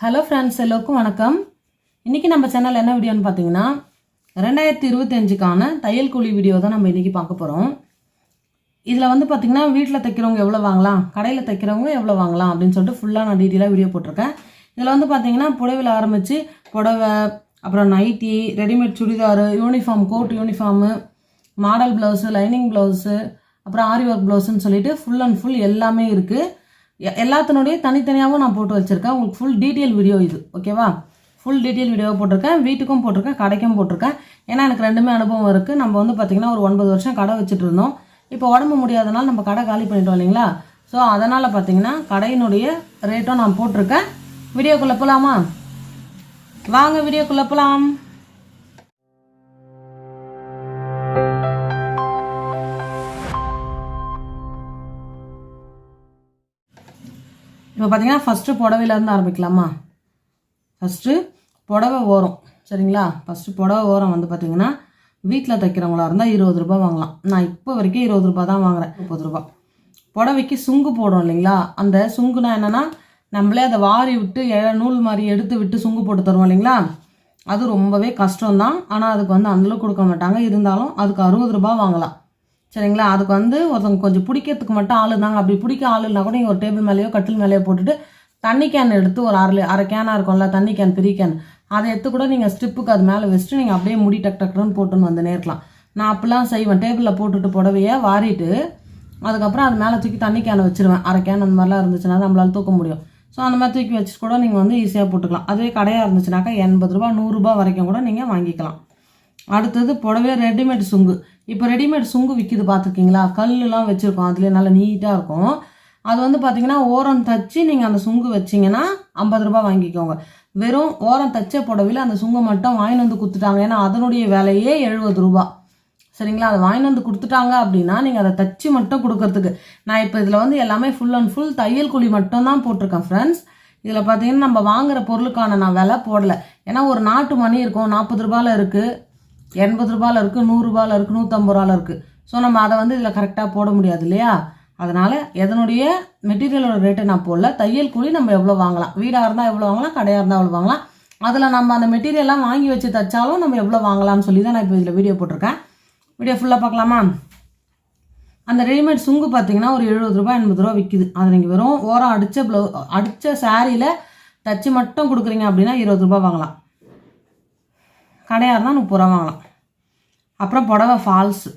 Hello friends எல்லோருக்கும் வணக்கம். இன்றைக்கி நம்ம சேனல் என்ன வீடியோன்னு பார்த்தீங்கன்னா ரெண்டாயிரத்தி இருபத்தஞ்சுக்கான தையல் கூலி வீடியோ தான் நம்ம இன்றைக்கி பார்க்க போகிறோம் இதில் வந்து பார்த்திங்கன்னா வீட்டில் தைக்கிறவங்க எவ்வளோ வாங்கலாம் கடையில் தைக்கிறவங்க எவ்வளோ வாங்கலாம் அப்படின்னு சொல்லிட்டு ஃபுல்லாக நான் டீட்டெயிலாக வீடியோ போட்டிருக்கேன். இதில் வந்து பார்த்தீங்கன்னா புடவையில் ஆரம்பித்து புடவை அப்புறம் nighty readymade churidar uniform coat uniform model blouse lining blouse அப்புறம் ஆரி ஒர்க் ப்ளவுஸுன்னு சொல்லிட்டு ஃபுல் அண்ட் ஃபுல் எல்லாமே இருக்குது எல்லாத்தினுடைய தனித்தனியாகவும் நான் போட்டு வச்சுருக்கேன். உங்களுக்கு ஃபுல் டீட்டெயில் வீடியோ இது ஓகேவா ஃபுல் டீட்டெயில் வீடியோ போட்டிருக்கேன். வீட்டுக்கும் போட்டிருக்கேன் கடைக்கும் போட்டிருக்கேன். ஏன்னா எனக்கு ரெண்டுமே அனுபவம் இருக்குது நம்ம வந்து பார்த்திங்கன்னா ஒரு ஒன்பது வருஷம் கடை வச்சுட்டு இருந்தோம். இப்போ உடம்பு முடியாதனால நம்ம கடை காலி பண்ணிட்டோம் இல்லைங்களா? ஸோ அதனால் பார்த்தீங்கன்னா கடையினுடைய ரேட்டும் நான் போட்டிருக்கேன். வீடியோக்குள்ளே போகலாமா வாங்க வீடியோக்குள்ளே போகலாம் இப்போ பார்த்தீங்கன்னா ஃபஸ்ட்டு புடவையிலேருந்து ஆரம்பிக்கலாமா? ஃபஸ்ட்டு புடவை ஓரம் சரிங்களா? ஃபஸ்ட்டு புடவை ஓரம் வந்து பார்த்தீங்கன்னா வீட்டில் தைக்கிறவங்களா இருந்தால் இருபது ரூபா வாங்கலாம். நான் இப்போ வரைக்கும் இருபது ரூபா தான் வாங்குறேன் முப்பது ரூபா புடவைக்கு சுங்கு போடும் இல்லைங்களா? அந்த சுங்குனா என்னென்னா நம்மளே அதை வாரி விட்டு நூல் மாதிரி எடுத்து விட்டு சுங்கு போட்டு தருவோம் இல்லைங்களா? அது ரொம்பவே கஷ்டம்தான். ஆனால் அதுக்கு வந்து அந்தளவுக்கு கொடுக்க மாட்டாங்க. இருந்தாலும் அதுக்கு அறுபது ரூபாய் வாங்கலாம். சரிங்களா? அதுக்கு வந்து ஒருத்தவங்க கொஞ்சம் பிடிக்கிறதுக்கு மட்டும் ஆள் இருந்தாங்க. அப்படி பிடிக்க ஆள் இல்லைனா கூட நீங்கள் ஒரு டேபிள் மேலேயோ கட்டில் மேலேயோ போட்டுட்டு தண்ணி கேன் எடுத்து ஒரு அரை அரை கேனாக இருக்கும்ல தண்ணி கேன் பெரிய கேன் அதை எடுத்து கூட நீங்கள் ஸ்ட்ரிப்புக்கு அது மேலே வச்சுட்டு நீங்கள் அப்படியே முடி டக் டக்குன்னு போட்டுன்னு வந்து நேர்க்கலாம். நான் அப்படிலாம் செய்வேன். டேபிளில் போட்டுட்டு புடவைய வாரிட்டு அதுக்கப்புறம் அது மேலே தூக்கி தண்ணி கேனை வச்சிருவேன். அரை கேன் அந்த மாதிரிலாம் இருந்துச்சுன்னா நம்மளால் தூக்க முடியும். ஸோ அந்த மாதிரி தூக்கி வச்சுட்டு கூட நீங்கள் வந்து ஈஸியாக போட்டுக்கலாம். அதுவே கடையாக இருந்துச்சுனாக்கா எண்பது ரூபா நூறுரூபா வரைக்கும் கூட நீங்கள் வாங்கிக்கலாம். அடுத்தது புடவை ரெடிமேட் சுங்கு. இப்போ ரெடிமேட் சுங்கு விற்கிது பார்த்துருக்கீங்களா? கல்லுலாம் வச்சுருக்கோம். அதுலேயே நல்லா நீட்டாக இருக்கும். அது வந்து பார்த்தீங்கன்னா ஓரம் தச்சு நீங்கள் அந்த சுங்கு வச்சிங்கன்னா ஐம்பது ரூபா வாங்கிக்கோங்க. வெறும் ஓரம் தச்ச புடவையில் அந்த சுங்கை மட்டும் வாங்கிட்டு வந்து கொடுத்துட்டாங்க. ஏன்னா அதனுடைய விலையே எழுபது ரூபா. சரிங்களா? அதை வாங்கிட்டு வந்து கொடுத்துட்டாங்க அப்படின்னா நீங்கள் அதை தச்சு மட்டும் கொடுக்கறதுக்கு. நான் இப்போ இதில் வந்து எல்லாமே ஃபுல் அண்ட் ஃபுல் தையல் கூலி மட்டும் தான் போட்டிருக்கேன் ஃப்ரெண்ட்ஸ் இதில் பார்த்தீங்கன்னா நம்ம வாங்குற பொருளுக்கான நான் விலை போடலை. ஏன்னா ஒரு நாட்டு மணி இருக்கும். நாற்பது ரூபாயில் இருக்குது எண்பது ரூபாயில் இருக்குது நூறுரூபாயில் இருக்குது நூற்றம்பது ரூபாயில் இருக்குது ஸோ நம்ம அதை வந்து இதில் கரெக்டாக போட முடியாது இல்லையா? அதனால் எதனுடைய மெட்டீரியலோட ரேட்டை நான் போடல. தையல் கூலி நம்ம எவ்வளோ வாங்கலாம்? வீடாக இருந்தால் எவ்வளோ வாங்கலாம்? கடையாக இருந்தால் எவ்வளோ வாங்கலாம்? அதில் நம்ம அந்த மெட்டீரியல்லாம் வாங்கி வச்சு தைச்சாலும் நம்ம எவ்வளோ வாங்கலாம்னு சொல்லி தான் நான் இப்போ இதில் வீடியோ போட்டிருக்கேன். வீடியோ ஃபுல்லாக பார்க்கலாமா? அந்த ரெடிமேட் சுங்கு பார்த்தீங்கன்னா ஒரு எழுபது ரூபாய் எண்பது ரூபா விற்கிது அது நீங்கள் வெறும் ஓரம் அடித்த ப்ளவு அடித்த சாரியில் தச்சு மட்டும் கொடுக்குறீங்க அப்படின்னா இருபது ரூபாய் வாங்கலாம். கடையாக இருந்தால் முப்பது ரூபா வாங்கலாம். அப்புறம் புடவை ஃபால்ஸு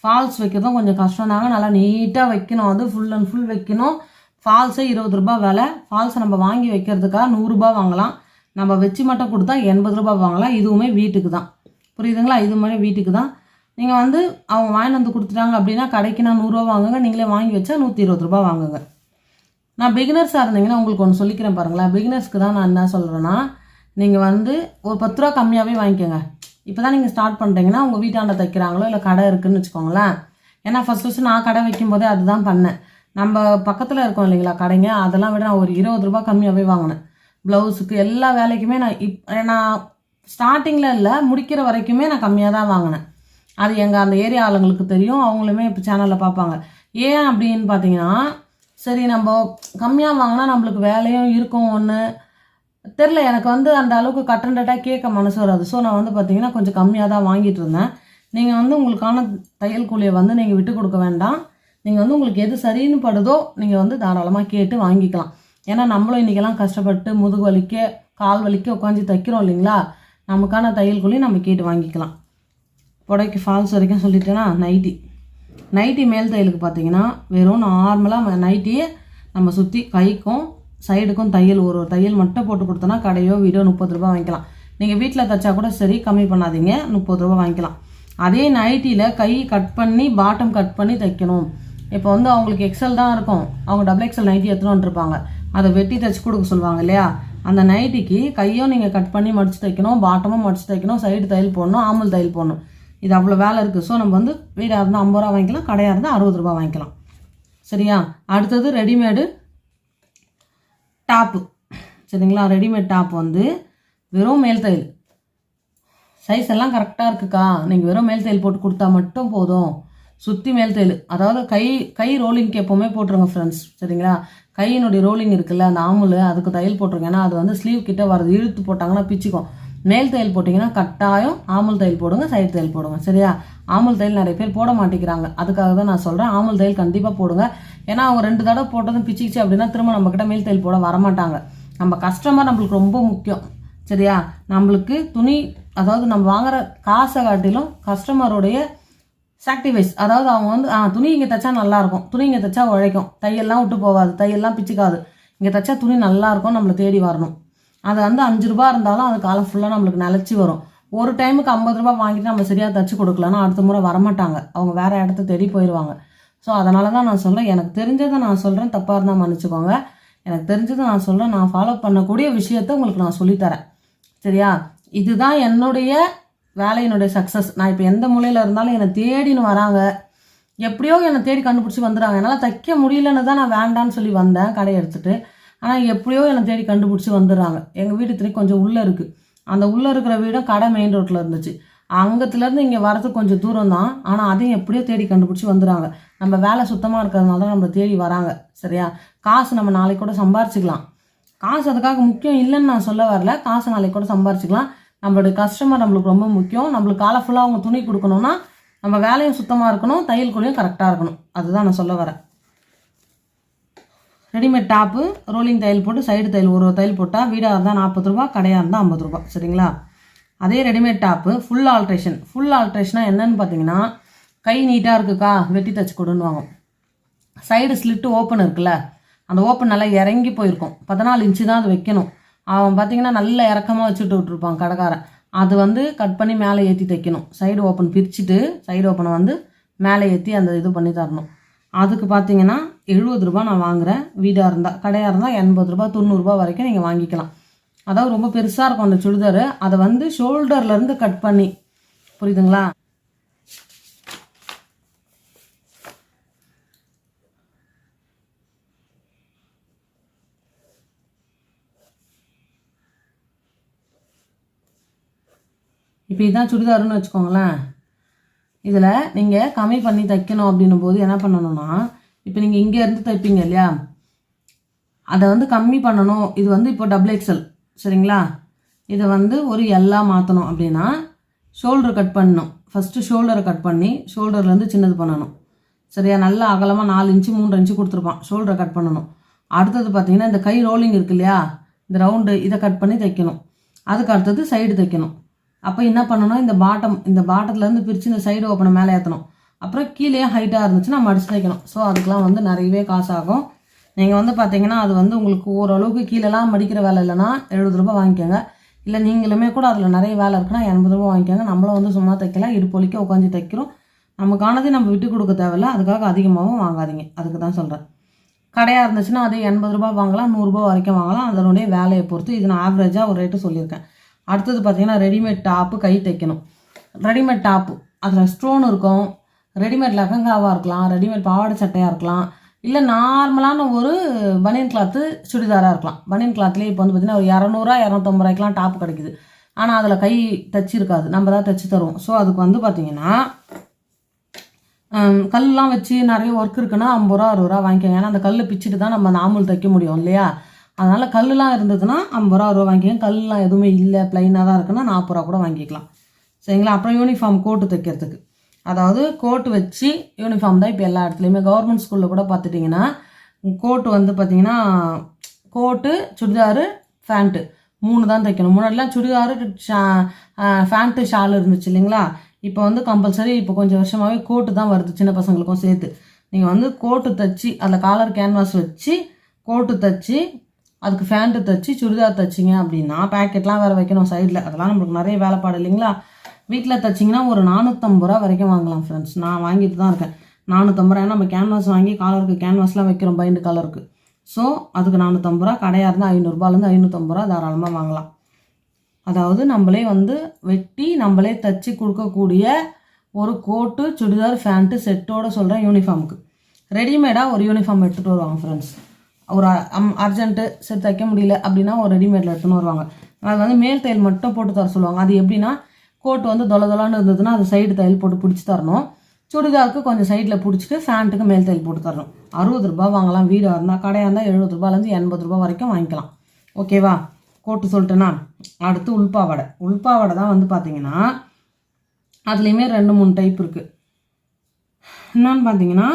ஃபால்ஸ் வைக்கிறதும் கொஞ்சம் கஷ்டம்னாங்க நல்லா நீட்டாக வைக்கணும். அது ஃபுல் அண்ட் ஃபுல் வைக்கணும். ஃபால்ஸே இருபது ரூபாய் விலை. ஃபால்ஸை நம்ம வாங்கி வைக்கிறதுக்காக நூறுரூபா வாங்கலாம். நம்ம வச்சு மட்டும் கொடுத்தா எண்பது ரூபாய் வாங்கலாம். இதுவுமே வீட்டுக்கு தான். புரியுதுங்களா? இது மாதிரி வீட்டுக்கு தான். நீங்கள் வந்து அவங்க வாங்கிட்டு வந்து கொடுத்துட்டாங்க அப்படின்னா கடைக்கு நான் நூறுரூவா வாங்குங்க. நீங்களே வாங்கி வச்சா நூற்றி இருபது ரூபா வாங்குங்க. நான் பிகினர்ஸாக இருந்தீங்கன்னா உங்களுக்கு ஒன்று சொல்லிக்கிறேன் பாருங்களேன். பிகினர்ஸ்க்கு தான் நான் என்ன சொல்கிறேன்னா நீங்கள் வந்து ஒரு பத்து ரூபா கம்மியாகவே வாங்கிக்கோங்க. இப்போ தான் நீங்கள் ஸ்டார்ட் பண்ணுறீங்கன்னா உங்கள் வீட்டாண்ட தைக்கிறாங்களோ இல்லை கடை இருக்குதுன்னு வச்சுக்கோங்களேன். ஏன்னா ஃபஸ்ட் ஃபஸ்ட்டு நான் கடை வைக்கும் போதே அதுதான் பண்ணேன். நம்ம பக்கத்தில் இருக்கோம் இல்லைங்களா கடைங்க? அதெல்லாம் விட நான் ஒரு இருபது ரூபாய் கம்மியாகவே வாங்கினேன். ப்ளவுஸுக்கு எல்லா வேலைக்குமே நான் இப் நான் ஸ்டார்டிங்கில் இல்லை முடிக்கிற வரைக்குமே நான் கம்மியாக தான் வாங்கினேன். அது எங்கள் அந்த ஏரியா ஆளுங்களுக்கு தெரியும் அவங்களுமே இப்போ சேனலில் பார்ப்பாங்க. ஏன் அப்படின்னு பார்த்தீங்கன்னா சரி நம்ம கம்மியாக வாங்கினா நம்மளுக்கு வேலையும் இருக்கும் ஒன்று தெரில எனக்கு வந்து அந்த அளவுக்கு கட்டண்டட்டாக கேட்க மனசு வராது. ஸோ நான் வந்து பார்த்தீங்கன்னா கொஞ்சம் கம்மியாக தான் வாங்கிட்டு இருந்தேன். நீங்கள் வந்து உங்களுக்கான தையல் கூலியை வந்து நீங்கள் விட்டு கொடுக்க வேண்டாம். நீங்கள் வந்து உங்களுக்கு எது சரின்னு படுதோ நீங்கள் வந்து தாராளமாக கேட்டு வாங்கிக்கலாம். ஏன்னா நம்மளும் இன்றைக்கெல்லாம் கஷ்டப்பட்டு முதுகு வலிக்க கால் வலிக்க உட்காந்து தைக்கிறோம் இல்லைங்களா? நமக்கான தையல் கூலி நம்ம கேட்டு வாங்கிக்கலாம். புடவைக்கு ஃபால்ஸ் வரைக்கும் சொல்லிட்டேன்னா நைட்டி நைட்டி மேல் தையலுக்கு பார்த்தீங்கன்னா வெறும் நார்மலாக நைட்டியே நம்ம சுற்றி கைக்கும் சைடுக்கும் தையல் ஒரு ஒரு தையல் மட்டும் போட்டு கொடுத்தோன்னா கடையோ வீடோ முப்பது ரூபா வாங்கிக்கலாம். நீங்கள் வீட்டில் தைச்சா கூட சரி கம்மி பண்ணாதீங்க முப்பது ரூபா வாங்கிக்கலாம். அதே நைட்டியில் கை கட் பண்ணி பாட்டம் கட் பண்ணி தைக்கணும். இப்போ வந்து அவங்களுக்கு எக்ஸல் தான் இருக்கும். அவங்க டபுள் எக்ஸல் நைட்டி எடுத்துன்னு வந்துருப்பாங்க அதை வெட்டி தைச்சி கொடுக்க சொல்லுவாங்க இல்லையா? அந்த நைட்டிக்கு கையும் நீங்கள் கட் பண்ணி மடித்து தைக்கணும் பாட்டமும் மடித்து தைக்கணும் சைடு தையல் போடணும் ஆமல் தையல் போடணும். இது அவ்வளோ வேலை இருக்குது ஸோ நம்ம வந்து வீடாக இருந்தால் ஐம்பது ரூபா வாங்கிக்கலாம் கடையாக இருந்தால் அறுபது ரூபா வாங்கிக்கலாம். சரியா? அடுத்தது ரெடிமேடு டாப்பு. சரிங்களா? ரெடிமேட் டாப் வந்து வெறும் மேல் தையல். சைஸ் எல்லாம் கரெக்டாக இருக்குக்கா. நீங்கள் வெறும் மேல் தையல் போட்டு கொடுத்தா மட்டும் போதும். சுற்றி மேல் தையல். அதாவது கை கை ரோலிங்க்கு எப்போவுமே போட்டுருங்க ஃப்ரெண்ட்ஸ் சரிங்களா? கையினுடைய ரோலிங் இருக்குல்ல அந்த ஆமுல் அதுக்கு தையல் போட்டுருங்க. ஏன்னா அது வந்து ஸ்லீவ் கிட்டே வரது இழுத்து போட்டாங்கன்னா பிச்சுக்கும். மேல் தையல் போட்டிங்கன்னா கட்டாயம் ஆமுல் தையல் போடுங்க சைடு தையல் போடுங்க. சரியா? ஆமுல் தையல் நிறைய பேர் போட மாட்டேங்கிறாங்க. அதுக்காக தான் நான் சொல்கிறேன் ஆமுல் தையல் கண்டிப்பாக போடுங்க. ஏன்னா அவங்க ரெண்டு தடவை போட்டதும் பிச்சிச்சு அப்படின்னா திரும்ப நம்மக்கிட்ட மேல் தையல் போட வரமாட்டாங்க. நம்ம கஸ்டமர் நம்மளுக்கு ரொம்ப முக்கியம். சரியா? நம்மளுக்கு துணி அதாவது நம்ம வாங்குற காசை காட்டிலும் கஸ்டமருடைய சாக்டிவைஸ் அதாவது அவங்க வந்து ஆ துணி இங்கே தைச்சா நல்லாயிருக்கும். துணி இங்கே தைச்சா உழைக்கும். தையெல்லாம் விட்டு போகாது. தையெல்லாம் பிச்சுக்காது. இங்கே தைச்சா துணி நல்லாயிருக்கும் நம்மளை தேடி வரணும். அது வந்து அஞ்சு ரூபா இருந்தாலும் அது காலம் ஃபுல்லாக நம்மளுக்கு நிலச்சி வரும். ஒரு டைமுக்கு ஐம்பது ரூபா வாங்கிட்டு நம்ம சரியாக தச்சு கொடுக்கலன்னா அடுத்த முறை வரமாட்டாங்க. அவங்க வேறு இடத்த தேடி போயிடுவாங்க ஸோ அதனால தான் நான் சொல்கிறேன் எனக்கு தெரிஞ்சதை நான் சொல்கிறேன் தப்பாக இருந்தால் மன்னிச்சுக்கோங்க. எனக்கு தெரிஞ்சதை நான் சொல்கிறேன் நான் ஃபாலோ பண்ணக்கூடிய விஷயத்த உங்களுக்கு நான் சொல்லித்தரேன் சரியா? இதுதான் என்னுடைய வேலையினுடைய சக்ஸஸ் நான் இப்போ எந்த மூலையில் இருந்தாலும் என்னை தேடின்னு வராங்க. எப்படியோ என்னை தேடி கண்டுபிடிச்சி வந்துடுறாங்க. என்னால் தைக்க முடியலன்னு தான் நான் வேண்டான்னு சொல்லி வந்தேன் கடையை எடுத்துகிட்டு ஆனால் எப்படியோ என்னை தேடி கண்டுபிடிச்சி வந்துடுறாங்க. எங்கள் வீடு திரும்பி கொஞ்சம் உள்ளே இருக்குது அந்த உள்ளே இருக்கிற வீடும் கடை மெயின் ரோட்டில் இருந்துச்சு. அங்கத்துலேருந்து இங்கே வரதுக்கு கொஞ்சம் தூரம் தான் ஆனால் அதையும் எப்படியோ தேடி கண்டுபிடிச்சி வந்துடுறாங்க. நம்ம வேலை சுத்தமாக இருக்கிறதுனால தான் நம்மளை தேடி வராங்க. சரியா? காசு நம்ம நாளைக்கு கூட சம்பாரிச்சிக்கலாம். காசு அதுக்காக முக்கியம் இல்லைன்னு நான் சொல்ல வரல. காசு நாளைக்கு கூட சம்பாரிச்சிக்கலாம். நம்மளோட கஸ்டமர் நம்மளுக்கு ரொம்ப முக்கியம். நம்மளுக்கு காலை ஃபுல்லாக அவங்க துணி கொடுக்கணும்னா நம்ம வேலையும் சுத்தமாக இருக்கணும் தையல் கூலியும் கரெக்டாக இருக்கணும். அதுதான் நான் சொல்ல வரேன். ரெடிமேட் டாப்பு ரோலிங் தையல் போட்டு சைடு தையல் ஒரு தையல் போட்டால் வீடாக இருந்தால் நாற்பது ரூபா கடையாக இருந்தால் ஐம்பது ரூபா சரிங்களா? அதே readymade top full alteration full ஆல்ட்ரேஷனாக என்னன்னு பார்த்தீங்கன்னா கை நீட்டாக இருக்குக்கா வெட்டி தச்சு கொடுன்னுவாங்க. சைடு ஸ்லிட்டு ஓப்பன் இருக்குல்ல அந்த ஓப்பன் நல்லா இறங்கி போயிருக்கும். பதினாலு இன்ச்சு தான் அது வைக்கணும். அவன் பார்த்தீங்கன்னா நல்ல இறக்கமாக வச்சுட்டு விட்ருப்பான் கடைக்காரன். அது வந்து கட் பண்ணி மேலே ஏற்றி தைக்கணும். சைடு ஓப்பன் பிரிச்சுட்டு சைடு ஓப்பனை வந்து மேலே ஏற்றி அந்த இது பண்ணி தரணும். அதுக்கு பார்த்தீங்கன்னா எழுபது ரூபா நான் வாங்குறேன். வீடாக இருந்தால் கடையாக இருந்தால் எண்பது ரூபா தொண்ணூறுரூபா வரைக்கும் நீங்கள் வாங்கிக்கலாம். அதாவது ரொம்ப பெருசாக இருக்கும் அந்த சுடிதார். அதை வந்து ஷோல்டர்லேருந்து கட் பண்ணி. புரியுதுங்களா? இப்போ இதுதான் சுடிதாருன்னு வச்சுக்கோங்களேன். இதில் நீங்கள் கம்மி பண்ணி தைக்கணும் அப்படின்னும் போது என்ன பண்ணணும்னா இப்போ நீங்கள் இங்கே இருந்து தைப்பீங்க இல்லையா? அதை வந்து கம்மி பண்ணணும். இது வந்து இப்போ டபுள் எக்ஸல் சரிங்களா? இதை வந்து ஒரு எல்லா மாற்றணும் அப்படின்னா ஷோல்டர் கட் பண்ணணும். ஃபஸ்ட்டு ஷோல்டரை கட் பண்ணி ஷோல்டர்லேருந்து சின்னது பண்ணணும். சரியா? நல்லா அகலமாக நாலு இன்ச்சு மூன்று இன்ச்சு கொடுத்துருப்பான். ஷோல்டரை கட் பண்ணணும். அடுத்தது பார்த்தீங்கன்னா இந்த கை ரோலிங் இருக்கு இல்லையா? இந்த ரவுண்டு இதை கட் பண்ணி தைக்கணும். அதுக்கு அடுத்தது சைடு தைக்கணும். அப்போ என்ன பண்ணணும்? இந்த பாட்டம் இந்த பாட்டத்துலேருந்து பிரித்து இந்த சைடு ஓப்பனை மேலே ஏற்றணும் அப்புறம் கீழே ஹைட்டாக இருந்துச்சுன்னா மடிச்சு தைக்கணும். ஸோ அதுக்கெலாம் வந்து நிறையவே காசு ஆகும். நீங்கள் வந்து பார்த்தீங்கன்னா அது வந்து உங்களுக்கு ஓரளவுக்கு கீழெல்லாம் மடிக்கிற வேலை இல்லைன்னா எழுபது ரூபாய் வாங்கிக்கோங்க. இல்லை நீங்களுமே கூட அதில் நிறைய வேலை இருக்குன்னா எண்பது ரூபாய் வாங்கிக்கோங்க. நம்மளும் வந்து சும்மா தைக்கலாம் இடுப்பொலிக்க உட்காந்து தைக்கிறோம். நமக்கானதை நம்ம விட்டு கொடுக்க தேவையில்ல. அதுக்காக அதிகமாகவும் வாங்காதீங்க. அதுக்கு தான் சொல்கிறேன் கடையாக இருந்துச்சுன்னா அதே எண்பது ரூபா வாங்கலாம் நூறுரூபா வரைக்கும் வாங்கலாம். அதனுடைய வேலையை பொறுத்து இது நான் ஆவரேஜாக ஒரு ரேட்டு சொல்லியிருக்கேன். அடுத்தது பார்த்திங்கன்னா ரெடிமேட் டாப்பு கை தைக்கணும். ரெடிமேட் டாப்பு அதில் ஸ்டோன் இருக்கும். ரெடிமேட் லெஹங்காவாக இருக்கலாம். ரெடிமேட் பாவாடை சட்டையாக இருக்கலாம். இல்லை நார்மலான ஒரு பனியன் கிளாத்து சுடிதாராக இருக்கலாம். பனியன் கிளாத்லேயே இப்போ வந்து பார்த்திங்கன்னா ஒரு இரநூறுவா இரநூத்தம்பது ரூபாய்க்கெலாம் டாப் கிடைக்குது. ஆனால் அதில் கை தச்சிருக்காது நம்ம தான் தைச்சி தருவோம். ஸோ அதுக்கு வந்து பார்த்திங்கன்னா கல்லாம் வச்சு நிறைய ஒர்க் இருக்குன்னா ஐம்பது ரூபா அறுபது ரூபா வாங்கிக்கோங்க. ஏன்னா அந்த கல் பிச்சுட்டு தான் நம்ம நாமல் தைக்க முடியும் இல்லையா? அதனால் கல்லுலாம் இருந்ததுன்னா ஐம்பது ரூபா அறுபது வாங்கிக்கோங்க. கல்லாம் எதுவுமே இல்லை ப்ளைனாக தான் இருக்குன்னா நாற்பது ரூபா கூட வாங்கிக்கலாம். சரிங்களா? அப்புறம் யூனிஃபார்ம் கோட்டு தைக்கிறதுக்கு. அதாவது கோட்டு வச்சு யூனிஃபார்ம் தான் இப்போ எல்லா இடத்துலையுமே. கவர்மெண்ட் ஸ்கூலில் கூட பார்த்துட்டிங்கன்னா கோட்டு வந்து பார்த்திங்கன்னா கோட்டு சுடிதாரு ஃபேண்ட்டு மூணு தான் தைக்கணும். முன்னாடிலாம் சுடிதாரு ஷா ஃபேண்ட்டு ஷால் இருந்துச்சு இல்லைங்களா? இப்போ வந்து கம்பல்சரி இப்போ கொஞ்சம் வருஷமாகவே கோட்டு தான் வருது சின்ன பசங்களுக்கும் சேர்த்து. நீங்கள் வந்து கோட்டு தைச்சி அதில் காலர் கேன்வாஸ் வச்சு கோட்டு தைச்சி அதுக்கு ஃபேண்ட்டு தைச்சி சுடிதார் தைச்சிங்க அப்படின்னா பேக்கெட்லாம் வேறு வைக்கணும் சைடில் அதெல்லாம் நம்மளுக்கு நிறைய வேலைப்பாடு இல்லைங்களா? வீட்டில் தைச்சிங்கன்னா ஒரு நானூற்றம்பது ரூபா வரைக்கும் வாங்கலாம் ஃப்ரெண்ட்ஸ் நான் வாங்கிட்டு தான் இருக்கேன். நானூற்றம்பது ரூபா நம்ம கேன்வாஸ் வாங்கி காலருக்கு கேன்வாஸ்லாம் வைக்கிறோம் பைண்டு கலருக்கு ஸோ அதுக்கு நானூற்றம்பது ரூபா கடையாக இருந்தால் ஐநூறுரூபாலேருந்து ஐநூற்றம்பது ரூபா தாராளமாக வாங்கலாம். அதாவது நம்மளே வந்து வெட்டி நம்மளே தைச்சி கொடுக்கக்கூடிய ஒரு கோட்டு சுடிதார் ஃபேண்ட்டு செட்டோட சொல்கிறேன் யூனிஃபார்முக்கு ரெடிமேடாக ஒரு யூனிஃபார்ம் எடுத்துகிட்டு வருவாங்க ஃப்ரெண்ட்ஸ் ஒரு அம் அர்ஜென்ட்டு சரி தைக்க முடியல அப்படின்னா ஒரு ரெடிமேடில் எடுத்துன்னு வருவாங்க. அது வந்து மேல் தையல் மட்டும் போட்டு தர சொல்லுவாங்க. அது எப்படின்னா கோட் வந்து தொலை தொலான்னு இருந்ததுன்னா அது சைடு தையல் போட்டு பிடிச்சி தரணும். சுடிதாருக்கு கொஞ்சம் சைடில் பிடிச்சிட்டு ஃபேண்ட்டுக்கு மேல் தையல் போட்டு தரணும். அறுபது ரூபா வாங்கலாம். வீடாக இருந்தால் கடையாக இருந்தால் எழுபது ரூபாலேருந்து எண்பது ரூபா வரைக்கும் வாங்கிக்கலாம். ஓகேவா கோட்டு சொல்லிட்டேன்னா அடுத்து உள்பாவடை. உள்பாவடை தான் வந்து பார்த்தீங்கன்னா அதுலேயுமே ரெண்டு மூணு டைப் இருக்குது என்னன்னு பார்த்தீங்கன்னா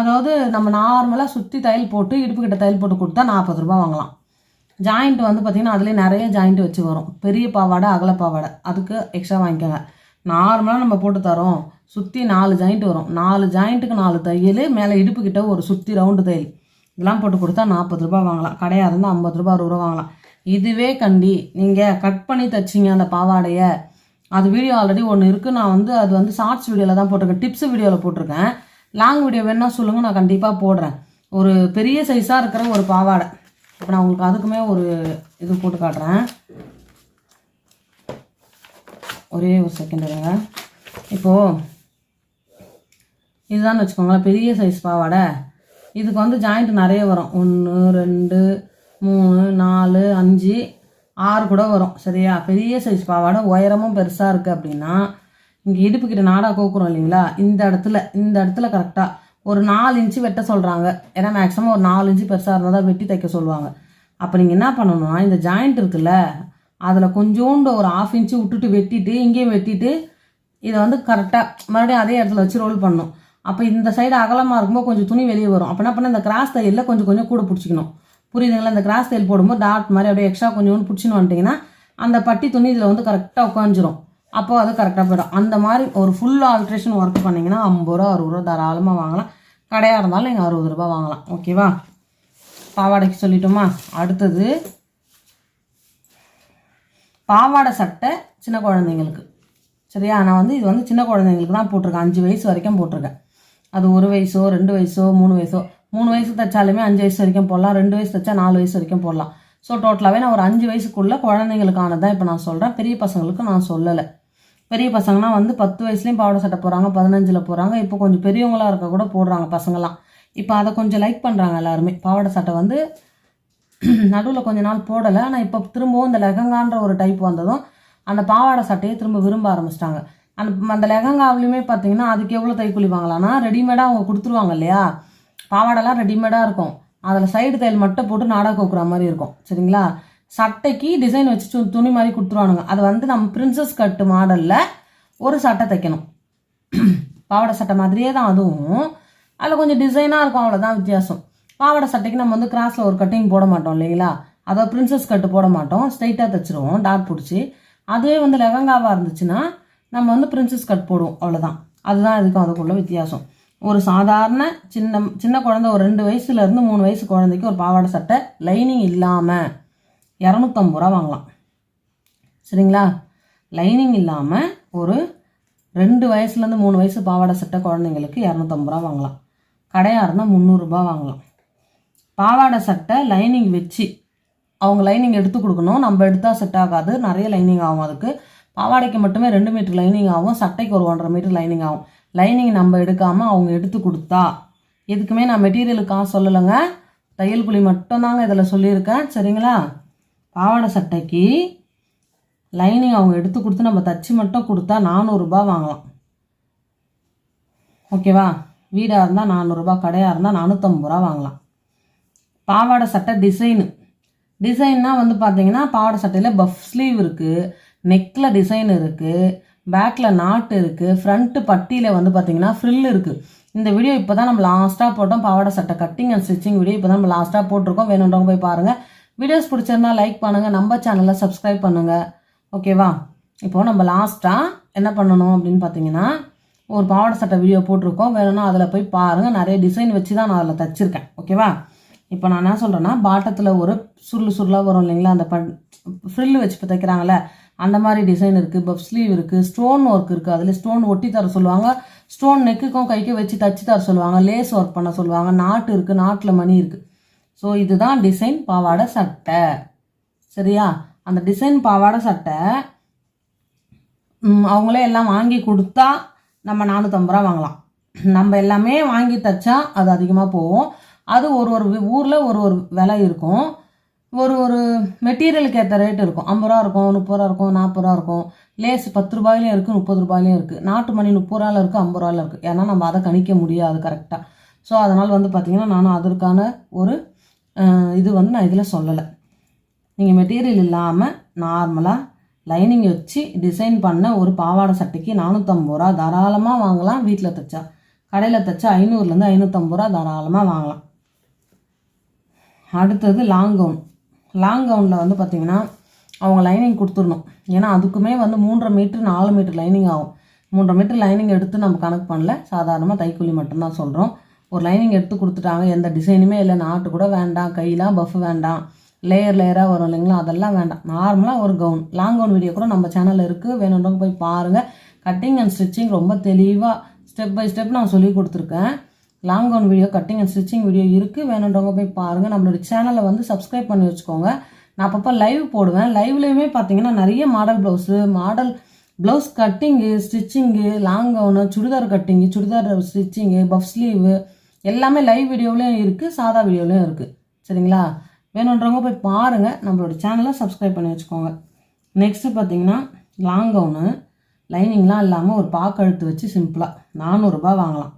அதாவது நம்ம நார்மலாக சுற்றி தையல் போட்டு இடுப்புக்கிட்ட தையல் போட்டு கொடுத்தா நாற்பது ரூபா வாங்கலாம். ஜாயிண்ட் வந்து பார்த்திங்கன்னா அதுலேயே நிறைய ஜாயிண்ட் வச்சு வரும். பெரிய பாவாடை அகல பாவாடை. அதுக்கு எக்ஸ்ட்ரா வாங்கிக்கோங்க. நார்மலாக நம்ம போட்டு தரோம். சுற்றி நாலு ஜாயிண்ட் வரும். நாலு ஜாயிண்ட்டுக்கு நாலு தையல் மேலே இடுப்புக்கிட்ட ஒரு சுற்றி ரவுண்டு தையல். இதெல்லாம் போட்டு கொடுத்தா நாற்பது ரூபாய் வாங்கலாம். கடையாக இருந்தால் ஐம்பது ரூபா அறுபது ரூபா வாங்கலாம். இதுவே கண்டி நீங்கள் கட் பண்ணி தைச்சிங்க அந்த பாவாடையை. அது வீடியோ ஆல்ரெடி ஒன்று இருக்குது நான் வந்து அது வந்து ஷார்ட்ஸ் வீடியோவில் தான் போட்டிருக்கேன். டிப்ஸ் வீடியோவில் போட்டிருக்கேன். லாங் வீடியோ வேணால் சொல்லுங்கள் நான் கண்டிப்பாக போடுறேன். ஒரு பெரிய சைஸாக இருக்கிற ஒரு பாவாடை. இப்போ நான் உங்களுக்கு அதுக்குமே ஒரு இது போட்டு காட்டுறேன். ஒரே ஒரு செகண்ட் இருங்க. இப்போது இதுதான் வச்சுக்கோங்களேன் பெரிய சைஸ் பாவாடை. இதுக்கு வந்து ஜாயிண்ட் நிறைய வரும். ஒன்று ரெண்டு மூணு நாலு அஞ்சு ஆறு கூட வரும். சரியா? பெரிய சைஸ் பாவாடை உயரமும் பெருசாக இருக்குது அப்படின்னா இங்கே இடுப்புக்கிட்ட நாடாக கோக்குறோம் இல்லைங்களா? இந்த இடத்துல இந்த இடத்துல கரெக்டாக ஒரு நாலு இன்ச்சு வெட்ட சொல்கிறாங்க ஏன்னா மேக்ஸிமம் ஒரு நாலு இன்ச்சு பெருசாக இருந்தால் தான் வெட்டி தைக்க சொல்லுவாங்க. அப்போ நீங்கள் என்ன பண்ணணும்னா இந்த ஜாயிண்ட் இருக்குல்ல அதில் கொஞ்சோண்டு ஒரு ஆஃப் இன்ச்சு விட்டுட்டு வெட்டிட்டு இங்கேயும் வெட்டிட்டு இதை வந்து கரெக்டாக மறுபடியும் அதே இடத்துல வச்சு ரோல் பண்ணணும் அப்போ இந்த சைடு அகலமாக இருக்கும்போது கொஞ்சம் துணி வெளியே வரும். அப்போ என்ன பண்ண இந்த கிராஸ் தையலில் கொஞ்சம் கொஞ்சம் கூட பிடிச்சிக்கணும். புரியுதுங்களா? இந்த கிராஸ் தையல் போடும்போது டாட் மாதிரி அப்படியே எக்ஸ்ட்ரா கொஞ்சோண்டு பிடிச்சின்னு வந்துட்டிங்கன்னா அந்த பட்டி துணி இதில் வந்து கரெக்டாக உட்காந்துரும் அப்போ அது கரெக்டாக போயிடும். அந்த மாதிரி ஒரு ஃபுல் ஆல்ட்ரேஷன் ஒர்க் பண்ணிங்கன்னா ஐம்பது ரூபா அறுபது ரூபா தாராளமாக வாங்கலாம். கடையாக இருந்தாலும் நீங்கள் அறுபது ரூபா வாங்கலாம். ஓகேவா பாவாடைக்கு சொல்லிட்டோமா? அடுத்தது பாவாடை சட்டை சின்ன குழந்தைங்களுக்கு. சரியா? நான் வந்து இது வந்து சின்ன குழந்தைங்களுக்கு தான் போட்டிருக்கேன். அஞ்சு வயசு வரைக்கும் போட்டிருக்கேன். அது ஒரு வயசோ ரெண்டு வயசோ மூணு வயசோ. மூணு வயசு தைச்சாலுமே அஞ்சு வயசு வரைக்கும் போடலாம். ரெண்டு வயசு தைச்சா நாலு வயசு வரைக்கும் போடலாம். ஸோ டோட்டலாகவே நான் ஒரு அஞ்சு வயசுக்குள்ளே குழந்தைங்களுக்கானதான் இப்போ நான் சொல்கிறேன் பெரிய பசங்களுக்கு நான் சொல்லலை. பெரிய பசங்கன்னா வந்து பத்து வயசுலேயும் பாவாடை சட்டை போகிறாங்க பதினஞ்சில் போகிறாங்க இப்போ கொஞ்சம் பெரியவங்களா இருக்க கூட போடுறாங்க பசங்களாம் இப்போ அதை கொஞ்சம் லைக் பண்ணுறாங்க எல்லாருமே. பாவாடை சட்டை வந்து நடுவில் கொஞ்ச நாள் போடலை. ஆனால் இப்போ திரும்பவும் இந்த லெஹங்கான்ற ஒரு டைப் வந்ததும் அந்த பாவாடை சட்டையை திரும்ப விரும்ப ஆரம்பிச்சிட்டாங்க. அந்த அந்த லெகங்காவிலையுமே பார்த்தீங்கன்னா அதுக்கு எவ்வளோ தைக்கூலி வாங்கலாம்னா ரெடிமேடாக அவங்க கொடுத்துருவாங்க இல்லையா? பாவாடைலாம் ரெடிமேடாக இருக்கும். அதில் சைடு தையல் மட்டும் போட்டு நாடா கோக்குற மாதிரி இருக்கும். சரிங்களா? சட்டைக்கு டிசைன் வச்சு து- துணி மாதிரி கொடுத்துருவானுங்க. அது வந்து நம்ம பிரின்சஸ் கட்டு மாடலில் ஒரு சட்டை தைக்கணும். பாவாடை சட்டை மாதிரியே தான் அதுவும். அதில் கொஞ்சம் டிசைனாக இருக்கும் அவ்வளோதான் வித்தியாசம். பாவாடை சட்டைக்கு நம்ம வந்து கிராஸில் ஒரு கட்டிங் போட மாட்டோம் இல்லைங்களா? அதாவது பிரின்சஸ் கட்டு போட மாட்டோம். ஸ்ட்ரைட்டாக தைச்சிருவோம் டாட் பிடிச்சி. அதுவே வந்து லெஹங்காவாக இருந்துச்சுன்னா நம்ம வந்து பிரின்சஸ் கட் போடுவோம் அவ்வளோதான் அதுதான் இதுக்கும் அதுக்குள்ள வித்தியாசம். ஒரு சாதாரண சின்ன சின்ன குழந்தை ஒரு ரெண்டு வயசுலேருந்து மூணு வயசு குழந்தைக்கு ஒரு பாவாடை சட்டை லைனிங் இல்லாமல் இரநூத்தம்பது ரூபா வாங்கலாம். சரிங்களா? லைனிங் இல்லாமல் ஒரு ரெண்டு வயசுலேருந்து மூணு வயசு பாவாடை சட்டை குழந்தைங்களுக்கு இரநூத்தம்பது ரூபா வாங்கலாம். கடையாக இருந்தால் முந்நூறுரூபா வாங்கலாம். பாவாடை சட்டை லைனிங் வச்சு அவங்க லைனிங் எடுத்து கொடுக்கணும். நம்ம எடுத்தால் செட் ஆகாது. நிறைய லைனிங் ஆகும் அதுக்கு. பாவாடைக்கு மட்டுமே ரெண்டு மீட்டர் லைனிங் ஆகும். சட்டைக்கு ஒரு ஒன்றரை மீட்டர் லைனிங் ஆகும். லைனிங் நம்ம எடுக்காமல் அவங்க எடுத்து கொடுத்தா எதுக்குமே நான் மெட்டீரியலுக்காக காசு சொல்லலைங்க. தையல் குழி மட்டும்தாங்க இதில் சொல்லியிருக்கேன். சரிங்களா? பாவாடை சட்டைக்கு லைனிங் அவங்க எடுத்து கொடுத்து நம்ம தச்சு மட்டும் கொடுத்தா நானூறுரூபா வாங்கலாம். ஓகேவா? வீடாக இருந்தால் நானூறுரூபா கடையாக இருந்தால் நானூற்றம்பது ரூபா வாங்கலாம். பாவாடை சட்டை டிசைனு டிசைன்னா வந்து பார்த்தீங்கன்னா பாவாடை சட்டையில் பஃப் ஸ்லீவ் இருக்குது நெக்கில் டிசைன் இருக்குது பேக்கில் நாட்டு இருக்குது ஃப்ரண்ட்டு பட்டியில் வந்து பார்த்தீங்கன்னா ஃப்ரில் இருக்குது இந்த வீடியோ இப்போ தான் நம்ம லாஸ்ட்டாக போட்டோம். பாவாடை சட்டை கட்டிங் அண்ட் ஸ்டிச்சிங் வீடியோ இப்போ தான் நம்ம லாஸ்ட்டாக போட்டிருக்கோம். வேணுன்றவங்க போய் பாருங்கள் வீடியோஸ் பிடிச்சிருந்தா லைக் பண்ணுங்கள் நம்ம சேனலை சப்ஸ்கிரைப் பண்ணுங்கள் ஓகேவா இப்போது நம்ம லாஸ்ட்டாக என்ன பண்ணணும் அப்படின்னு பார்த்தீங்கன்னா ஒரு பாவாடை சட்டை வீடியோ போட்டிருக்கோம். வேணும்னா அதில் போய் பாருங்கள் நிறைய டிசைன் வச்சு தான் நான் அதில் தச்சிருக்கேன். ஓகேவா இப்போ நான் என்ன சொல்கிறேன்னா பாட்டத்தில் ஒரு சுருள் சுருளாக வரும் இல்லைங்களா? அந்த ப ஃப்ரில் வச்சு இப்போ தைக்கிறாங்களே அந்த மாதிரி டிசைன் இருக்குது பஃப் ஸ்லீவ் இருக்குது ஸ்டோன் ஒர்க் இருக்குது அதில் ஸ்டோன் ஒட்டி தர சொல்லுவாங்க. ஸ்டோன் நெக்குக்கும் கைக்கும் வச்சு தச்சு தர சொல்லுவாங்க. லேஸ் ஒர்க் பண்ண சொல்லுவாங்க. நாட்டு இருக்குது நாட்டில் மணி இருக்குது ஸோ இதுதான் டிசைன் பாவாடை சட்டை. சரியா? அந்த டிசைன் பாவாடை சட்டை அவங்களே எல்லாம் வாங்கி கொடுத்தா நம்ம நானூற்றம்பது ரூபா வாங்கலாம். நம்ம எல்லாமே வாங்கி தைச்சா அது அதிகமாக போகும். அது ஒரு ஒரு ஊரில் ஒரு ஒரு விலை இருக்கும். ஒரு ஒரு மெட்டீரியலுக்கு ஏற்ற ரேட் இருக்கும். ஐம்பது ரூபா இருக்கும் முப்பது ரூபா இருக்கும் நாற்பது ரூபா இருக்கும். லேஸ் பத்து ரூபாயிலையும் இருக்குது முப்பது ரூபாயிலையும் இருக்குது நாட்டு மணி முப்பது ரூபாயில் இருக்குது ஐம்பது ரூபாயில் இருக்குது ஏன்னா நம்ம அதை கணிக்க முடியாது கரெக்டாக ஸோ அதனால் வந்து பார்த்திங்கன்னா நானும் அதற்கான ஒரு இது வந்து நான் இதில் சொல்லலை. நீங்கள் மெட்டீரியல் இல்லாமல் நார்மலாக லைனிங் வச்சு டிசைன் பண்ண ஒரு பாவாடை சட்டைக்கு நானூற்றம்பது ரூபா தாராளமாக வாங்கலாம். வீட்டில் தைச்சா கடையில் தைச்சா ஐநூறுலேருந்து ஐநூற்றம்பது ரூபா தாராளமாக வாங்கலாம். அடுத்தது லாங் கவுன் லாங் கவுனில் வந்து பார்த்திங்கன்னா அவங்க லைனிங் கொடுத்துடணும். ஏன்னா அதுக்குமே வந்து மூன்றரை மீட்ரு நாலு மீட்ரு லைனிங் ஆகும். மூன்றரை மீட்ரு லைனிங் எடுத்து நம்ம கணக்கு பண்ணல. சாதாரணமாக தைக்கூலி மட்டும்தான் சொல்கிறோம் ஒரு லைனிங் எடுத்து கொடுத்துட்டாங்க. எந்த டிசைனுமே இல்லை. நாட்டு கூட வேண்டாம். கையெல்லாம் பஃப் வேண்டாம். லேயர் லேயராக வரும் இல்லைங்களா? அதெல்லாம் வேண்டாம். நார்மலாக ஒரு கவுன் லாங் கவுன் வீடியோ கூட நம்ம சேனலில் இருக்குது வேணுன்றவங்க போய் பாருங்கள் கட்டிங் அண்ட் ஸ்டிச்சிங் ரொம்ப தெளிவாக ஸ்டெப் பை ஸ்டெப் நான் சொல்லி கொடுத்துருக்கேன். Long gown video cutting and stitching video இருக்குது வேணுன்றவங்க போய் பாருங்கள் நம்மளோட சேனலை வந்து சப்ஸ்கிரைப் பண்ணி வச்சுக்கோங்க. நான் அப்பப்போ லைவ் போடுவேன். லைவ்லேயுமே பார்த்தீங்கன்னா நிறைய model blouse model blouse cutting stitching long gown churidar cutting churidar stitching puff sleeve எல்லாமே லைவ் வீடியோவிலையும் இருக்குது சாதா வீடியோலையும் இருக்குது சரிங்களா? வேணுன்றவங்க போய் பாருங்கள் நம்மளோட சேனலை சப்ஸ்கிரைப் பண்ணி வச்சுக்கோங்க. நெக்ஸ்ட்டு பார்த்தீங்கன்னா லாங் கவுனு லைனிங்லாம் இல்லாமல் ஒரு பாக்கழுத்து வச்சு சிம்பிளாக நானூறுரூபா வாங்கலாம்.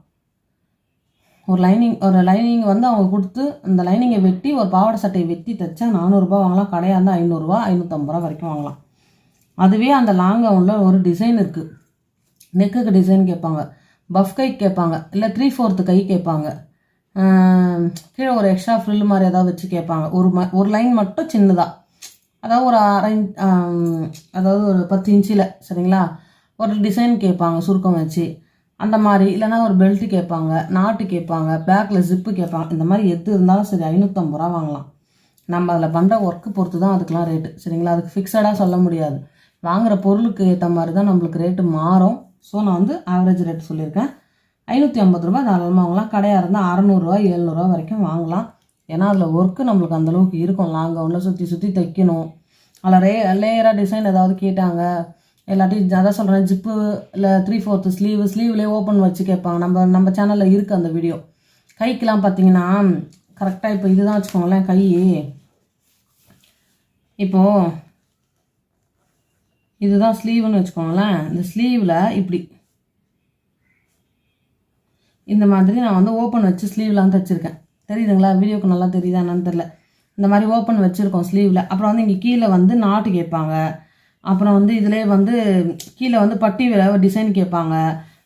ஒரு லைனிங் ஒரு லைனிங் வந்து அவங்க கொடுத்து அந்த லைனிங்கை வெட்டி ஒரு பாவாடை சட்டையை வெட்டி தைச்சா நானூறுரூபா வாங்கலாம். கடையாக இருந்தால் ஐநூறுரூவா ஐநூற்றம்பது ரூபா வரைக்கும் வாங்கலாம். அதுவே அந்த லாங் கவுனில் ஒரு டிசைன் இருக்குது நெக்குக்கு டிசைன் கேட்பாங்க. பஃப் கை கேட்பாங்க. இல்லை த்ரீ ஃபோர்த்து கை கேட்பாங்க. கீழே ஒரு எக்ஸ்ட்ரா ஃப்ரில் மாதிரி ஏதாவது வச்சு கேட்பாங்க. ஒரு ம ஒரு லைன் மட்டும் சின்னதாக அதாவது ஒரு அரை அதாவது ஒரு பத்து இன்ச்சில் சரிங்களா? ஒரு டிசைன் கேட்பாங்க சுருக்கம் வச்சு. அந்த மாதிரி இல்லைன்னா ஒரு பெல்ட்டு கேட்பாங்க நாட்டு கேட்பாங்க பேக்கில் ஜிப்பு கேட்பாங்க. இந்த மாதிரி எது இருந்தாலும் சரி ஐநூற்றம்பது ரூபா வாங்கலாம். நம்ம அதில் பண்ணுற ஒர்க்கு பொறுத்து தான் அதுக்கெலாம் ரேட்டு சரிங்களா? அதுக்கு ஃபிக்ஸடாக சொல்ல முடியாது. வாங்குகிற பொருளுக்கு ஏற்ற மாதிரி தான் நம்மளுக்கு ரேட்டு மாறும். ஸோ நான் வந்து ஆவரேஜ் ரேட் சொல்லியிருக்கேன். ஐநூற்றி ஐம்பது ரூபா தாராளமாக வாங்கலாம். கடையாக இருந்தால் அறநூறுவா எழுநூறுவா வரைக்கும் வாங்கலாம். ஏன்னா அதில் ஒர்க்கு நம்மளுக்கு அந்தளவுக்கு இருக்கும். லாங் கவுனில் சுற்றி சுற்றி தைக்கணும். அதில் ரே லேயராக டிசைன் ஏதாவது கேட்டாங்க. இல்லாட்டி அதான் சொல்கிறேன் ஜிப்பு இல்லை த்ரீ ஃபோர்த்து ஸ்லீவ் ஸ்லீவ்லேயே ஓப்பன் வச்சு கேட்பாங்க. நம்ம நம்ம சேனலில் இருக்குது அந்த வீடியோ கைக்கெலாம் பார்த்தீங்கன்னா கரெக்டாக இப்போ இதுதான் வச்சுக்கோங்களேன் கை. இப்போது இதுதான் ஸ்லீவ்னு வச்சுக்கோங்களேன். இந்த ஸ்லீவில் இப்படி. இந்த மாதிரி நான் வந்து ஓப்பன் வச்சு ஸ்லீவ்லாம் தைச்சிருக்கேன் தெரியுதுங்களா? வீடியோக்கு நல்லா தெரியுதா என்னன்னு தெரில இந்த மாதிரி ஓப்பன் வச்சுருக்கோம் ஸ்லீவில் அப்புறம் வந்து இங்கே கீழே வந்து நாட்டு கேட்பாங்க. அப்புறம் வந்து இதிலே வந்து கீழே வந்து பட்டி டிசைன் கேட்பாங்க.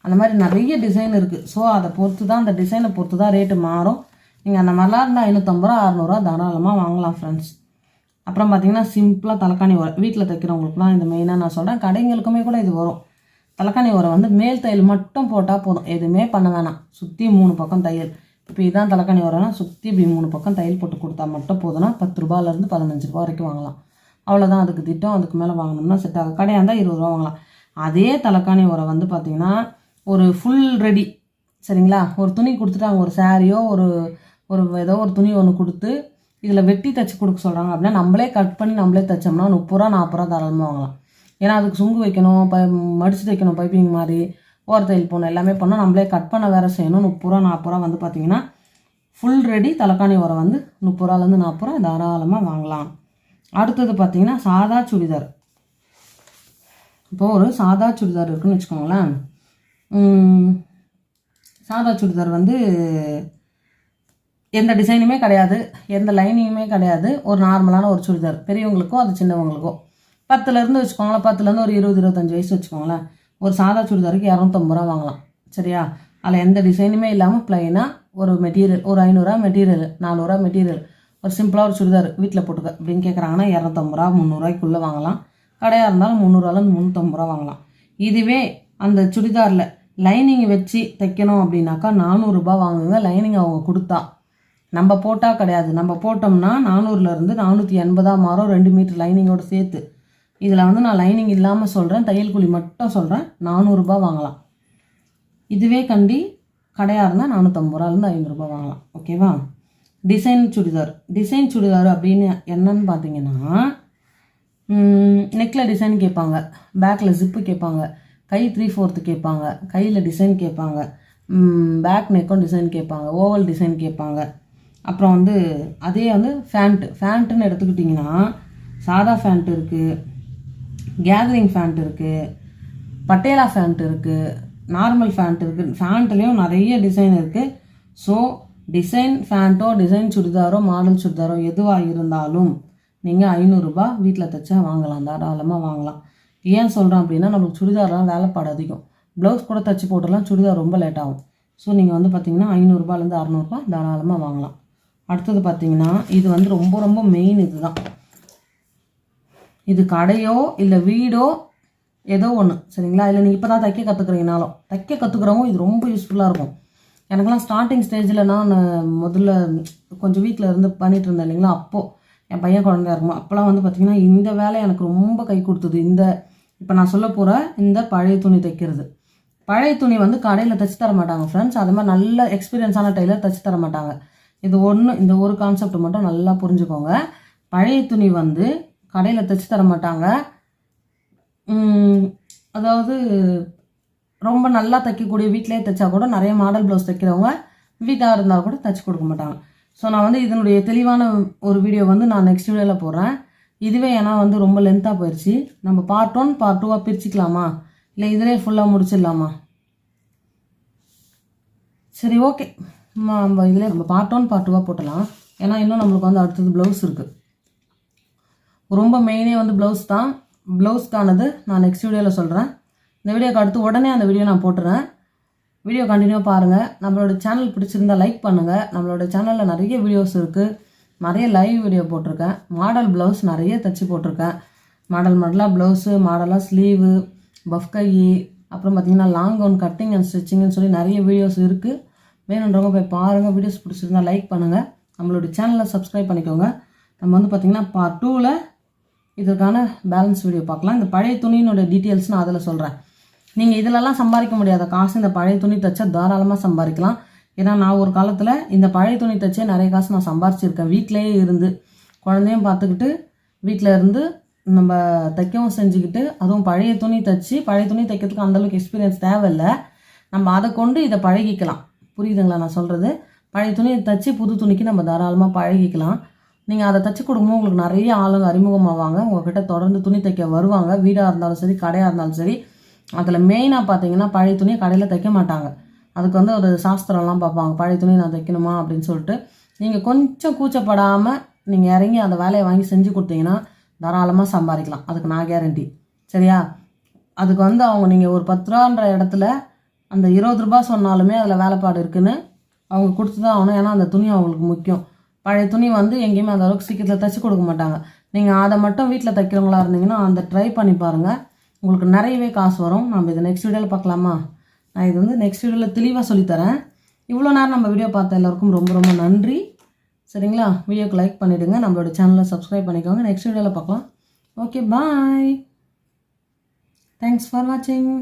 அந்த மாதிரி நிறைய டிசைன் இருக்குது ஸோ அதை பொறுத்து தான் அந்த டிசைனை பொறுத்து தான் ரேட்டு மாறும். நீங்கள் அந்த மாதிரிலாம் இருந்தால் ஐநூற்றம்பது ரூபா அறநூறுவா தாராளமாக வாங்கலாம் ஃப்ரெண்ட்ஸ் அப்புறம் பார்த்தீங்கன்னா சிம்பிளாக தலைக்காணி உரம் வீட்டில் தைக்கிறவங்களுக்குலாம் இந்த மெயினாக நான் சொல்கிறேன் கடைங்களுக்குமே கூட இது வரும். தலைக்காணி உரம் வந்து மேல் தையல் மட்டும் போட்டால் போதும். எதுவுமே பண்ண வேணாம். சுற்றி மூணு பக்கம் தையல். இப்போ இதுதான் தலைக்காணி உரம்னா சுற்றி இப்படி மூணு பக்கம் தையல் போட்டு கொடுத்தா மட்டும் போதும்னா பத்து ரூபாயிலேருந்து பதினஞ்சு ரூபா வரைக்கும் வாங்கலாம். அவ்வளோதான் அதுக்கு திட்டம் அதுக்கு மேலே வாங்கினோம்னா செட் ஆகும் கடையாக இருந்தால் இருபது ரூபா வாங்கலாம். அதே தலைக்காணி உரம் வந்து பார்த்திங்கன்னா ஒரு ஃபுல் ரெடி சரிங்களா? ஒரு துணி கொடுத்துட்டாங்க ஒரு சாரியோ ஒரு ஒரு ஏதோ ஒரு துணி ஒன்று கொடுத்து இதில் வெட்டி தைச்சி கொடுக்க சொல்கிறாங்க அப்படின்னா நம்மளே கட் பண்ணி நம்மளே தைச்சோம்னா முப்பது ரூபா நாற்பது ரூபா தாராளமாக வாங்கலாம். ஏன்னா அதுக்கு சுங்கு வைக்கணும் ப மடிச்சு தைக்கணும் பைப்பிங் மாதிரி ஓர தையல் போகணும் எல்லாமே பண்ணோம் நம்மளே கட் பண்ண வேறு செய்யணும். முப்பது ரூபா நாற்பது ரூபா வந்து பார்த்திங்கன்னா ஃபுல் ரெடி தலைக்காணி உரம் வந்து முப்பது ரூபாலேருந்து நாற்பது ரூபா தாராளமாக வாங்கலாம். அடுத்தது பார்த்திங்கன்னா சாதா சுடிதார். இப்போது ஒரு சாதா சுடிதார் இருக்குன்னு வச்சுக்கோங்களேன். சாதா சுடிதார் வந்து எந்த டிசைனுமே கிடையாது எந்த லைனிங்குமே கிடையாது. ஒரு நார்மலான ஒரு சுடிதார். பெரியவங்களுக்கோ அது சின்னவங்களுக்கோ. பத்துலேருந்து வச்சுக்கோங்களேன் பத்துலேருந்து ஒரு இருபது இருபத்தஞ்சி வயசு வச்சுக்கோங்களேன். ஒரு சாதா சுடிதாருக்கு இரநூத்தம்பது ரூபா வாங்கலாம். சரியா? அதில் எந்த டிசைனுமே இல்லாமல் ப்ளைனாக ஒரு மெட்டீரியல் ஒரு ஐநூறுரூவா மெட்டீரியல் நானூறுரூவா மெட்டீரியல் ஒரு சிம்பிளாக ஒரு சுடிதார் வீட்டில் போட்டுக்க அப்படின்னு கேட்குறாங்கன்னா இரநூத்தம்பது ரூபா முந்நூறுரூவாய்க்குள்ளே வாங்கலாம். கடையாக இருந்தாலும் முந்நூறுவாலேருந்து முந்நூற்றம்பது ரூபா வாங்கலாம். இதுவே அந்த சுடிதாரில் லைனிங் வச்சு தைக்கணும் அப்படின்னாக்கா நானூறுரூபா வாங்குங்க. லைனிங் அவங்க கொடுத்தா நம்ம போட்டால் கிடையாது. நம்ம போட்டோம்னா நானூறுலேருந்து நானூற்றி எண்பதாம் மாறும் ரெண்டு மீட்டர் லைனிங்கோடு சேர்த்து. இதில் வந்து நான் லைனிங் இல்லாமல் சொல்கிறேன் தையல் கூலி மட்டும் சொல்கிறேன் நானூறுரூபா வாங்கலாம். இதுவே கண்டி கடையாக இருந்தால் நானூற்றம்பது ரூபாலேருந்து ஐநூறுரூபா வாங்கலாம். ஓகேவா டிசைன் சுடிதார். டிசைன் சுடிதார் அப்படின்னு என்னன்னு பார்த்தீங்கன்னா நெக்கில் டிசைன் கேட்பாங்க. பேக்கில் ஜிப்பு கேட்பாங்க. கை த்ரீ ஃபோர்த்து கேட்பாங்க. கையில் டிசைன் கேட்பாங்க. பேக் நெக்கும் டிசைன் கேட்பாங்க. ஓவல் டிசைன் கேட்பாங்க. அப்புறம் வந்து அதே வந்து ஃபேண்ட்டு ஃபேண்ட்டுன்னு எடுத்துக்கிட்டிங்கன்னா சாதா ஃபேண்ட் இருக்குது கேதரிங் ஃபேண்ட் இருக்குது பட்டேலா ஃபேண்ட் இருக்குது நார்மல் ஃபேண்ட் இருக்குது ஃபேண்ட்லேயும் நிறைய டிசைன் இருக்குது ஸோ டிசைன் ஃபேண்ட்டோ டிசைன் சுடிதாரோ மாடல் சுடிதாரோ எதுவாக இருந்தாலும் நீங்கள் ஐநூறுரூபா வீட்டில் தைச்சா வாங்கலாம் தாராளமாக வாங்கலாம். ஏன் சொல்கிறேன் அப்படின்னா நம்மளுக்கு சுடிதார்லாம் வேலைப்பாடு அதிகம். ப்ளவுஸ் கூட தைச்சி போட்டுடலாம் சுடிதார் ரொம்ப லேட் ஆகும். ஸோ நீங்கள் வந்து பார்த்தீங்கன்னா ஐநூறுரூபாலேருந்து அறநூறுபா தாராளமாக வாங்கலாம். அடுத்தது பார்த்தீங்கன்னா இது வந்து ரொம்ப ரொம்ப மெயின் இதுதான். இது கடையோ இல்லை வீடோ ஏதோ ஒன்று சரிங்களா? இல்லை நீங்கள் இப்போ தான் தைக்க கற்றுக்குறீங்கனாலும் தைக்க கற்றுக்குறவங்க இது ரொம்ப யூஸ்ஃபுல்லாக இருக்கும். எனக்கெல்லாம் ஸ்டார்டிங் ஸ்டேஜில் நான் முதல்ல கொஞ்சம் வீட்டில் இருந்து பண்ணிட்டு இருந்தேன் இல்லைங்களா? அப்போது என் பையன் குழந்தையா இருக்கும் அப்போல்லாம் வந்து பார்த்திங்கன்னா இந்த வேலை எனக்கு ரொம்ப கை கொடுத்தது. இந்த இப்போ நான் சொல்ல போகிற இந்த பழைய துணி தைக்கிறது. பழைய துணி வந்து கடையில் தைச்சி தர மாட்டாங்க ஃப்ரெண்ட்ஸ் அது மாதிரி நல்ல எக்ஸ்பீரியன்ஸான டெய்லர் தைச்சி தர மாட்டாங்க. இது ஒன்று இந்த ஒரு கான்செப்ட் மட்டும் நல்லா புரிஞ்சுக்கோங்க. பழைய துணி வந்து கடையில் தைச்சி தர மாட்டாங்க. அதாவது ரொம்ப நல்லா தைக்கக்கூடிய வீட்டிலே தைச்சா கூட நிறைய மாடல் ப்ளவுஸ் தைக்கிறவங்க வீட்டாக இருந்தால் கூட தைச்சி கொடுக்க மாட்டாங்க. ஸோ நான் வந்து இதனுடைய தெளிவான ஒரு வீடியோ வந்து நான் நெக்ஸ்ட் வீடியோவில் போடுறேன். இதுவே ஏன்னா வந்து ரொம்ப லென்த்தாக போயிடுச்சு நம்ம பார்ட் ஒன் பார்ட் டூவாக பிரிச்சுக்கலாமா? இல்லை இதிலே ஃபுல்லாக முடிச்சிடலாமா? சரி ஓகே நம்ம இதில் நம்ம பார்ட் ஒன் பார்ட் டூவாக போட்டலாம். ஏன்னா இன்னும் நம்மளுக்கு வந்து அடுத்தது ப்ளவுஸ் இருக்குது ரொம்ப மெயினே வந்து ப்ளவுஸ் தான். ப்ளவுஸ்க்கானது நான் நெக்ஸ்ட் வீடியோவில் சொல்கிறேன் இந்த வீடியோக்கு அடுத்து உடனே அந்த வீடியோ நான் போட்டுறேன். வீடியோ கண்டினியூ பாருங்கள் நம்மளோட சேனல் பிடிச்சிருந்தா லைக் பண்ணுங்கள் நம்மளோட சேனலில் நிறைய வீடியோஸ் இருக்குது நிறைய லைவ் வீடியோ போட்டிருக்கேன். மாடல் ப்ளவுஸ் நிறைய தைச்சி போட்டிருக்கேன். மாடல் மாடலாக ப்ளவுஸு மாடலாக ஸ்லீவு பஃப் கை அப்புறம் பார்த்தீங்கன்னா லாங் கவுன் கட்டிங் அண்ட் ஸ்டிச்சிங்னு சொல்லி நிறைய வீடியோஸ் இருக்குது வேணுன்றவங்க போய் பாருங்கள் வீடியோஸ் பிடிச்சிருந்தா லைக் பண்ணுங்கள் நம்மளோட சேனலை சப்ஸ்கிரைப் பண்ணிக்கோங்க. நம்ம வந்து பார்த்திங்கன்னா பார்ட் டூவில் இதற்கான பேலன்ஸ் வீடியோ பார்க்கலாம். இந்த பழைய துணியினோட டீட்டெயில்ஸ் நான் அதில் சொல்கிறேன் நீங்கள் இதிலலாம் சம்பாதிக்க முடியாத காசு இந்த பழைய துணி தைச்சா தாராளமாக சம்பாதிக்கலாம். ஏன்னா நான் ஒரு காலத்தில் இந்த பழைய துணி தைச்சே நிறைய காசு நான் சம்பாரிச்சிருக்கேன் வீட்டிலேயே இருந்து குழந்தையும் பார்த்துக்கிட்டு வீட்டில் இருந்து நம்ம தைக்கவும் செஞ்சுக்கிட்டு அதுவும் பழைய துணி தைச்சி பழைய துணி தைக்கிறதுக்கு அந்தளவுக்கு எக்ஸ்பீரியன்ஸ் தேவையில்லை. நம்ம அதை கொண்டு இதை பழகிக்கலாம். புரியுதுங்களா நான் சொல்கிறது பழைய துணியை தைச்சி புது துணிக்கு நம்ம தாராளமாக பழகிக்கலாம். நீங்கள் அதை தைச்சி கொடுக்கும்போது உங்களுக்கு நிறைய ஆளுங்க அறிமுகமாவாங்க. உங்கள்கிட்ட தொடர்ந்து துணி தைக்க வருவாங்க. வீடாக இருந்தாலும் சரி கடையாக இருந்தாலும் சரி. அதில் மெயினாக பார்த்தீங்கன்னா பழைய துணியை கடையில் தைக்க மாட்டாங்க. அதுக்கு வந்து ஒரு சாஸ்திரம்லாம் பார்ப்பாங்க. பழைய துணி நான் தைக்கணுமா அப்படின்னு சொல்லிட்டு. நீங்கள் கொஞ்சம் கூச்சப்படாமல் நீங்கள் இறங்கி அந்த வேலையை வாங்கி செஞ்சு கொடுத்தீங்கன்னா தாராளமாக சம்பாதிக்கலாம். அதுக்கு நான் கேரண்டி சரியா? அதுக்கு வந்து அவங்க நீங்கள் ஒரு பத்து ரூபான்ற இடத்துல அந்த இருபது ரூபாய் சொன்னாலுமே அதில் வேலைப்பாடு இருக்குதுன்னு அவங்க கொடுத்து தான் ஆகணும். ஏன்னா அந்த துணி அவங்களுக்கு முக்கியம். பழைய துணி வந்து எங்கேயுமே அந்த அளவுக்கு சீக்கிரத்தில் தைச்சி கொடுக்க மாட்டாங்க. நீங்கள் அதை மட்டும் வீட்டில் தைக்கிறவங்களா இருந்தீங்கன்னா அந்த ட்ரை பண்ணி பாருங்கள் உங்களுக்கு நிறையவே காசு வரும். நம்ம இதை நெக்ஸ்ட் வீடியோவில் பார்க்கலாமா? நான் இது வந்து நெக்ஸ்ட் வீடியோவில் தெளிவாக சொல்லித்தரேன். இவ்வளோ நேரம் நம்ம வீடியோ பார்த்த எல்லாருக்கும் ரொம்ப ரொம்ப நன்றி. சரிங்களா? வீடியோக்கு லைக் பண்ணிவிடுங்க நம்மளோட சேனலை சப்ஸ்கிரைப் பண்ணிக்கோங்க. நெக்ஸ்ட் வீடியோவில் பார்க்கலாம். ஓகே பாய் தேங்க்ஸ் ஃபார் வாட்சிங்